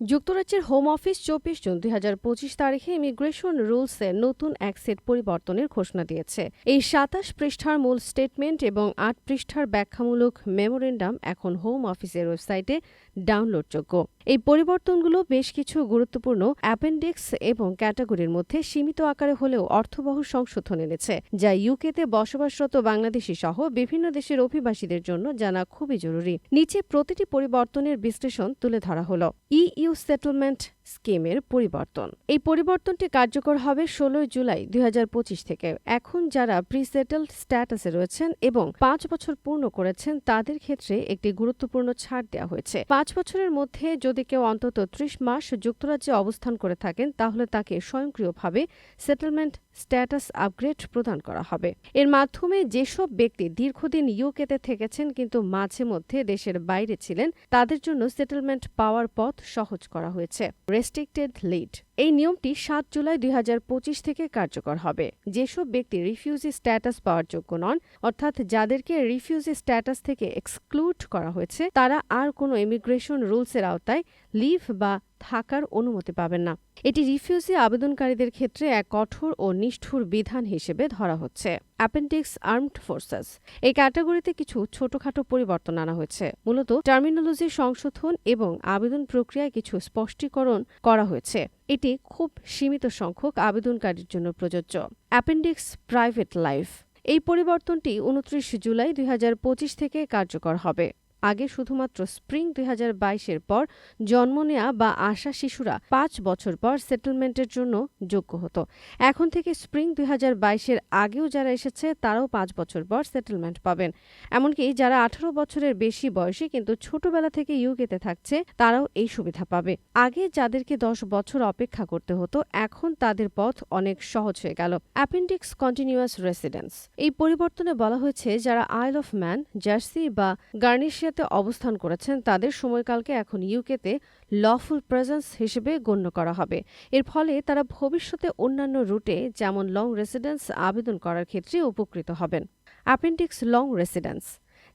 যুক্তরাজ্যের home office চব্বিশ June দুই হাজার পঁচিশ তারিখে ইমিগ্রেশন রুলসে নতুন এক সেট পরিবর্তনের ঘোষণা দিয়েছে। এই সাতাশ পৃষ্ঠার মূল স্টেটমেন্ট এবং আট পৃষ্ঠার ব্যাখ্যামূলক মেমোরেন্ডাম এখন হোম অফিসের ওয়েবসাইটে ডাউনলোডযোগ্য। এই পরিবর্তনগুলো বেশ কিছু গুরুত্বপূর্ণ অ্যাপেন্ডিক্স এবং ক্যাটাগরির মধ্যে সীমিত আকারে হলেও অর্থবহ সংশোধন এনেছে, যা ইউকেতে বসবাসরত বাংলাদেশি সহ বিভিন্ন দেশের অভিবাসীদের জন্য জানা খুবই জরুরি। নিচে প্রতিটি পরিবর্তনের বিশ্লেষণ তুলে ধরা হলো। ইইউ সেটেলমেন্ট স্কিমের পরিবর্তন। এই পরিবর্তনটি কার্যকর হবে ষোলোই জুলাই দুই হাজার পঁচিশ থেকে। এখন যারা প্রিসেটেলড স্ট্যাটাসে রয়েছেন এবং পাঁচ বছর পূর্ণ করেছেন, তাদের ক্ষেত্রে একটি গুরুত্বপূর্ণ ছাড় দেওয়া হয়েছে। পাঁচ বছরের মধ্যে যদি কেউ অন্তত ত্রিশ মাস যুক্তরাজ্যে অবস্থান করে থাকেন, তাহলে তাকে স্বয়ংক্রিয়ভাবে সেটেলমেন্ট স্ট্যাটাস আপগ্রেড প্রদান করা হবে। এর মাধ্যমে যেসব ব্যক্তি দীর্ঘদিন ইউকেতে থেকেছেন কিন্তু মাঝে মধ্যে দেশের বাইরে ছিলেন, তাদের জন্য সেটেলমেন্ট পাওয়ার পথ সহজ করা হয়েছে। restricted lead এই নিয়মটি সাত জুলাই দুই হাজার পঁচিশ থেকে কার্যকর হবে। যেসব ব্যক্তি রিফিউজি স্ট্যাটাস পাওয়ার যোগ্য নন, অর্থাৎ যাদেরকে রিফিউজি স্ট্যাটাস থেকে এক্সক্লুড করা হয়েছে, তারা আর কোনো ইমিগ্রেশন রুলসের আওতায় লিভ বা থাকার অনুমতি পাবেন না। এটি রিফিউজি আবেদনকারীদের ক্ষেত্রে এক কঠোর ও নিষ্ঠুর বিধান হিসেবে ধরা হচ্ছে। Appendix armed forces. এই ক্যাটাগরিতে কিছু ছোটখাটো পরিবর্তন আনা হয়েছে। মূলত টার্মিনোলজি সংশোধন এবং আবেদন প্রক্রিয়ায় কিছু স্পষ্টীকরণ করা হয়েছে। এটি খুব সীমিত সংখ্যক আবেদনকারীর জন্য প্রযোজ্য। Appendix private life. এই পরিবর্তনটি উনত্রিশ জুলাই দুই হাজার পঁচিশ থেকে কার্যকর হবে। আগে শুধুমাত্র স্প্রিং দুই হাজার বাইশের পর জন্ম নেয়া বা আসা শিশুরা পাঁচ বছর পর সেটেলমেন্টের জন্য যোগ্য হতো। এখন থেকে স্প্রিং দুই হাজার বাইশের আগেও যারা এসেছে, তারাও পাঁচ বছর পর সেটেলমেন্ট পাবেন। এমনকি যারা আঠারো বছরের বেশি বয়সী কিন্তু ছোটবেলা থেকে ইউকেতে থাকছে, তারাও এই সুবিধা পাবে। আগে যাদেরকে দশ বছর অপেক্ষা করতে হতো, এখন তাদের পথ অনেক সহজ হয়ে গেল। Appendix continuous residence. এই পরিবর্তনে বলা হয়েছে, যারা আইল অফ ম্যান, জার্সি বা গার্নিশিয়া মালয়েশিয়াতে অবস্থান করেছেন, তাদের সময়কালকে এখন ইউকেতে লফুল প্রেজেন্স হিসেবে গণ্য করা হবে। এর ফলে তারা ভবিষ্যতে অন্যান্য রুটে, যেমন লং রেসিডেন্স আবেদন করার ক্ষেত্রে উপকৃত হবেন। অ্যাপেন্ডিক্স লং রেসিডেন্স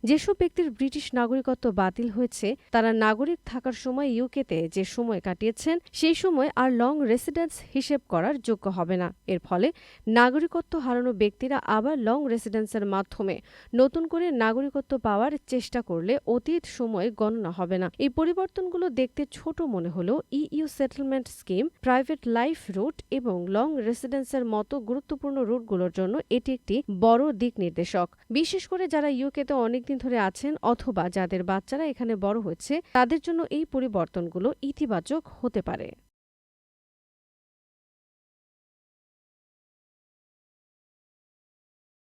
যেসব ব্যক্তির ব্রিটিশ নাগরিকত্ব বাতিল হয়েছে, তারা নাগরিক থাকার সময় ইউকেতে যে সময় কাটিয়েছেন, সেই সময় আর লং রেসিডেন্স হিসেব করার যোগ্য হবে না। এর ফলে নাগরিকত্ব হারানো ব্যক্তিরা আবার লং রেসিডেন্সের মাধ্যমে নতুন করে নাগরিকত্ব পাওয়ার চেষ্টা করলে অতীত সময় গণনা হবে না। এই পরিবর্তনগুলো দেখতে ছোট মনে হলেও EU settlement scheme, private life route এবং লং রেসিডেন্সের মতো গুরুত্বপূর্ণ রুটগুলোর জন্য এটি একটি বড় দিক নির্দেশক। বিশেষ করে যারা ইউকেতে অনেকদিন ধরে আছেন অথবা যাদের বাচ্চারা এখানে বড় হয়েছে, তাদের জন্য এই পরিবর্তনগুলো ইতিবাচক হতে পারে।